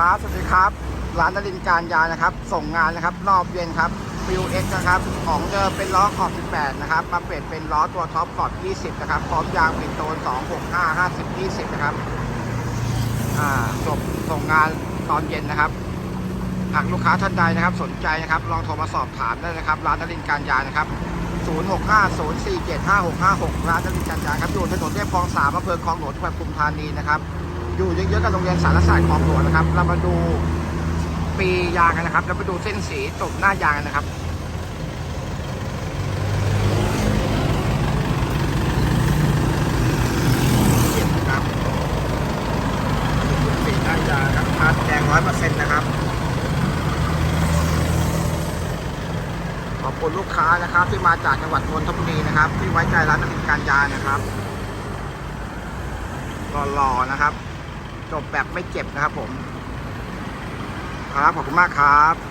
ครับ สวัสดีครับ ร้านนรินการยานะครับ ส่งงานนะครับ รอบเย็นครับฟิวเอ็กนะครับ ของเดิมเป็นล้อขอบ 18 นะครับ มาเปลี่ยนเป็นล้อตัวท็อปขอบ 20 นะครับ พร้อมยางปิดโตน 265 50 20 นะครับ อ่าจบส่งงานตอนเย็นนะครับ หากลูกค้าท่านใดนะครับ สนใจนะครับ ลองโทรมาสอบถามได้นะครับ ร้านนรินการยานะครับ0650475656 ร้านนรินการยาครับ อยู่ถนนเรียบคลองสามอำเภอคลองหลวงจังหวัดปทุมธานีนะครับ อยู่เยอะๆกับโรงเรียนสารศาสตร์คลองหลวงนะครับ เรามาดูปียางกันนะครับ แล้วมาดูเส้นสีจบหน้ายางกันนะครับนะครับสีหน้ายางครับพาร์ทแดงร้อยเปอร์เซ็นต์นะครับ ขอบคุณลูกค้านะครับ ที่มาจากจังหวัดนนทบุรีนะครับ ที่ไว้ใจร้านนรินการยานะครับหล่อๆนะครับ จบแบบไม่เจ็บนะครับผม ครับ ขอบคุณมากครับ